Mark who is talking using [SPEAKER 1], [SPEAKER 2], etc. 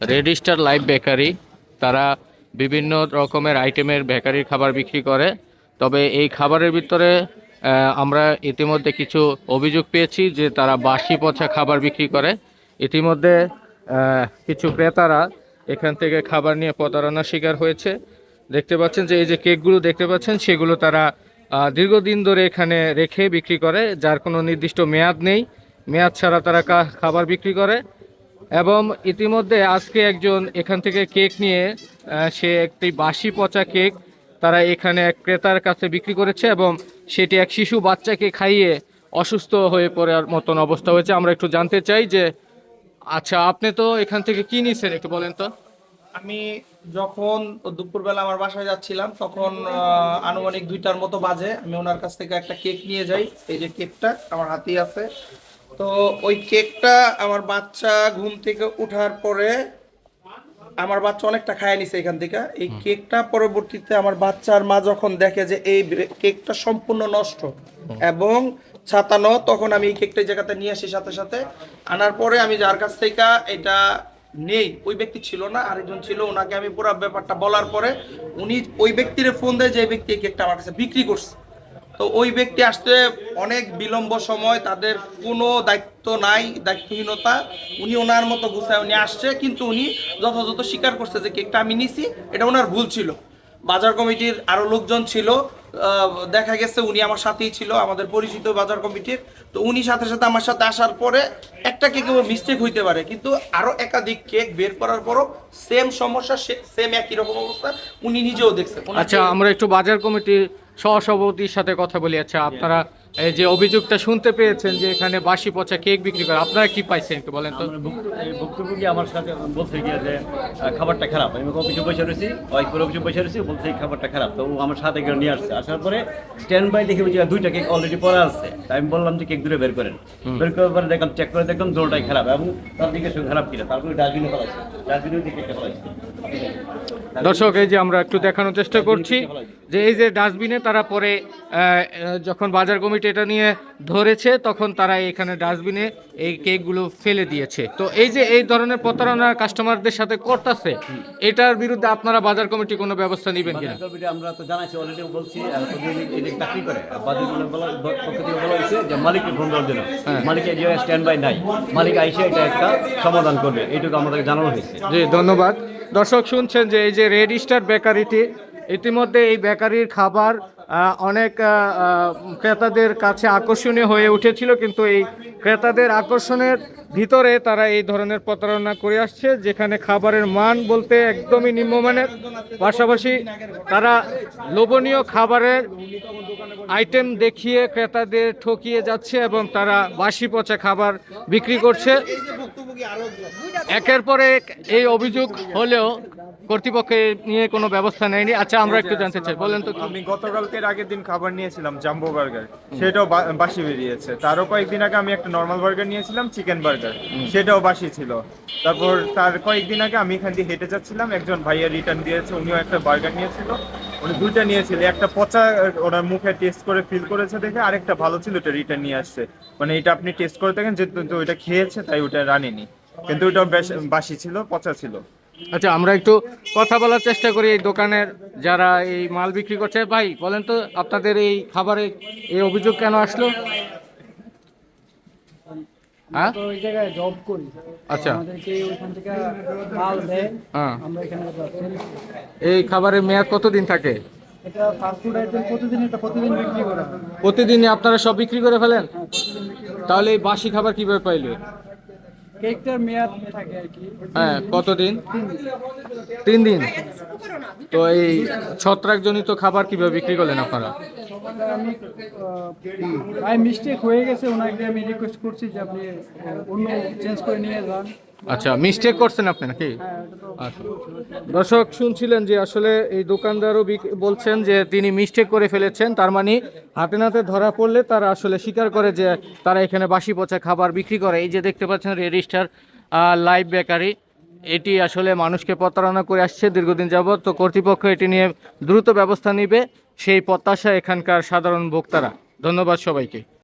[SPEAKER 1] রেডিস্টার live bakery তারা বিভিন্ন রকমের আইটেমের বেকারির খাবার বিক্রি করে। তবে এই খাবারের ভিতরে আমরা ইতিমধ্যে কিছু অভিযোগ পেয়েছি যে তারা বাসি পচা খাবার বিক্রি করে। ইতিমধ্যে কিছু ক্রেতারা এখান থেকে খাবার নিয়ে প্রতারণার শিকার হয়েছে। দেখতে পাচ্ছেন যে এই যে কেকগুলো দেখতে পাচ্ছেন, সেগুলো তারা দীর্ঘদিন ধরে এখানে রেখে বিক্রি করে, যার কোনো নির্দিষ্ট মেয়াদ নেই। মেয়াদ ছাড়া তারা খাবার বিক্রি করে। এবং ইতিমধ্যে আজকে একজন এখান থেকে কেক নিয়ে সে একটি বাসি পচা কেক তারা এখানে এক ক্রেতার কাছে বিক্রি করেছে এবং সেটি এক শিশু বাচ্চাকে খাইয়ে অসুস্থ হয়ে পড়ার মতন অবস্থা হয়েছে। আমরা একটু জানতে চাই যে আচ্ছা আপনি তো এখান থেকে কি নিছেন একটু বলেন তো।
[SPEAKER 2] আমি যখন দুপুরবেলা আমার বাসায় যাচ্ছিলাম, তখন আনুমানিক দুইটার মতো বাজে। আমি ওনার কাছ থেকে একটা কেক নিয়ে যাই। এই যে কেকটা, আমার হাতেই আছে। তো ওই কেকটা আমার বাচ্চা ঘুম থেকে ওঠার পরে আমার বাচ্চা অনেকটা খায় নিছে এখান থেকে। এই কেকটা পরবর্তীতে আমার বাচ্চার মা যখন দেখে যে এই কেকটা সম্পূর্ণ নষ্ট এবং ছাতানো তখন আমি এই কেকটা এই জায়গাতে নিয়ে আসি সাথে সাথে। আনার পরে আমি যার কাছ থেকে এটা নেই ওই ব্যক্তি ছিল না আরেকজন ছিল ওনাকে আমি পুরো ব্যাপারটা বলার পরে উনি ওই ব্যক্তির ফোন দেয় যে ব্যক্তি এই কেকটা আমার কাছে বিক্রি করছে। তো ওই ব্যক্তি আসতে অনেক বিলম্ব সময়, তাদের কোনো দায়িত্ব নাই, দায়িত্বহীনতা। উনি ওনার মতো গুছায় উনি আসছে, কিন্তু উনি যথাযথ স্বীকার করছে যে কেকটা আমি নিছি, এটা ওনার ভুল ছিল। বাজার কমিটির আরও লোকজন ছিল দেখা গেছে উনি আমার সাথেই ছিল, আমাদের পরিচিত বাজার কমিটির। তো উনি সাথে সাথে আমার সাথে আসার পরে একটা কেকে মিস্টেক হইতে পারে, কিন্তু আরও একাধিক কেক বের করার পরও সেম সমস্যা সেম একই রকম অবস্থা উনি নিজেও দেখছেন
[SPEAKER 1] আচ্ছা আমরা একটু বাজার কমিটির সহসভাপতির সাথে কথা বলি। আচ্ছা আপনারা এই যে অভিযোগটা শুনতে পেয়েছেন যে এখানে বাসি পচা কেক বিক্রি করে আপনারা কি পাইছেন একটু বলেন তো?
[SPEAKER 3] ভুক্তভোগী আমার সাথে বলছে গিয়ে যে খাবারটা খারাপ। আমি অফিসে বসে রয়েছি ওয়াইফের অফিসে বসে রয়েছি বলছে খাবারটা খারাপ। তো ও আমার সাথে গিয়ে নিয়ে আসছে। আসার পরে স্ট্যান্ড বাই দেখে বুঝি দুইটা কেক অলরেডি পড়া আছে। তাই আমি বললাম যে কেক দূরে বের করেন। বের করার পরে দেখলাম চেক করে দেখলাম দুটোটাই খারাপ এবং তার দিকে সে খারাপ কিনা। তারপরে ডাস্টবিনে ফেলাইছে। ডাস্টবিনে দিকে ফেলাইছে।
[SPEAKER 1] দর্শক এই যে আমরা একটু দেখানোর চেষ্টা করছি যে এই যে ডাস্টবিনে তারা পরে যখন বাজার কমিটি এটা নিয়ে ধরেছে তখন তারা এখানে ডাস্টবিনে এই কেকগুলো ফেলে দিয়েছে। তো এই যে এই ধরনের প্রতারণা কাস্টমারদের সাথে করতেছে এটার বিরুদ্ধে আপনারা বাজার কমিটি কোনো ব্যবস্থা নেবেন কিনা?
[SPEAKER 3] আমরা তো জানাইছি অলরেডি বলছি চাকরি করে বলা হয়েছে যে মালিককে ফোন জন্য। স্ট্যান্ড বাই নাই। মালিক আইসে এটা একটা সমাধান করবে এইটুকু আমাদেরকে জানানো হয়েছে।
[SPEAKER 1] জি ধন্যবাদ। দর্শক শুনছেন যে এই যে রেড স্টার বেকারিটি ইতিমধ্যে এই বেকারির খাবার অনেক ক্রেতাদের কাছে আকর্ষণীয় হয়ে উঠেছিল, কিন্তু এই ক্রেতাদের আকর্ষণের ভিতরে তারা এই ধরনের প্রতারণা করে আসছে, যেখানে খাবারের মান বলতে একদমই নিম্নমানের পাশাপাশি তারা লোভনীয় খাবারের আইটেম দেখিয়ে ক্রেতাদের ঠকিয়ে যাচ্ছে এবং তারা বাসি পচা খাবার বিক্রি করছে। একের পর এক এই অভিযোগ হলেও কর্তৃপক্ষ এ নিয়ে কোনো ব্যবস্থা নেয়নি। আচ্ছা আমরা একটু জানতে চাই বলেন তো
[SPEAKER 4] আমি গতকালকের আগের দিন খাবার নিয়েছিলাম জাম্বো বার্গার। সেটাও বাসি বেরিয়েছে। তারও কয়েকদিন আগে আমি একটা নর্মাল বার্গার নিয়েছিলাম চিকেন বার্গার সেটাও বাসি ছিল। তারপর তার কয়েকদিন আগে আমি এখান দিয়ে হেঁটে যাচ্ছিলাম একজন ভাইয়া রিটার্ন দিয়েছে উনিও একটা বার্গার নিয়েছিল। উনি দুইটা নিয়েছিল একটা পচা ওনার মুখে টেস্ট করে ফিল করেছে দেখে আরেকটা ভালো ছিল ওটা রিটার্ন নিয়ে আসছে। মানে এটা আপনি টেস্ট করে দেখেন যে ওইটা খেয়েছে তাই ওটা রানেনি। কিন্তু ওটা বেশ বাসি ছিল পচা ছিল।
[SPEAKER 1] আচ্ছা আমরা একটু কথা বলার চেষ্টা করি এই দোকানের যারা এই মাল বিক্রি করছে। ভাই বলেন তো আপনাদের এই খাবারে এই অভিযোগ কেন আসলো? হ্যাঁ?
[SPEAKER 5] ওই জায়গায় জব করি।
[SPEAKER 1] আচ্ছা।
[SPEAKER 5] আমাদেরকে ওইখান থেকে মাল দেয়।
[SPEAKER 1] হ্যাঁ।
[SPEAKER 5] আমরা এখানে
[SPEAKER 1] এই খাবারের মেয়াদ কতদিন থাকে?
[SPEAKER 5] এটা ফাস্ট ফুড আইটেম প্রতিদিন এটা প্রতিদিন বিক্রি করা
[SPEAKER 1] প্রতিদিনই আপনারা সব বিক্রি করে ফেলেন? তাহলে এই বাসি খাবার কীভাবে পাইলে?
[SPEAKER 5] কেকটার মেয়াদ থাকে আর কি।
[SPEAKER 1] হ্যাঁ কতদিন? তিন দিন। তো এই ছত্রাকজনিত খাবার কীভাবে বিক্রি করলেন আপনারা?
[SPEAKER 5] আমি আই মিস্টেক হয়ে গেছে। ওনাকে আমি রিকোয়েস্ট করছি যে আপনি অন্য চেঞ্জ করে নিয়ে যান।
[SPEAKER 1] আচ্ছা মিস্টেক করছেন আপনি নাকি?
[SPEAKER 5] হ্যাঁ
[SPEAKER 1] আচ্ছা। দর্শক শুনছিলেন যে আসলে এই দোকানদারও বলছেন যে তিনি মিস্টেক করে ফেলেছেন তার মানে হাতে নাতে ধরা পড়লে তারা আসলে স্বীকার করে যে তারা এখানে বাসি পচা খাবার বিক্রি করে। এই যে দেখতে পাচ্ছেন রেজিস্টার লাইভ বেকারি এটি আসলে মানুষকে প্রতারণা করে আসছে দীর্ঘদিন যাবৎ। তো কর্তৃপক্ষ এটি নিয়ে দ্রুত ব্যবস্থা নেবে। সেই প্রত্যাশা এখানকার সাধারণ ভোক্তারা। ধন্যবাদ সবাইকে।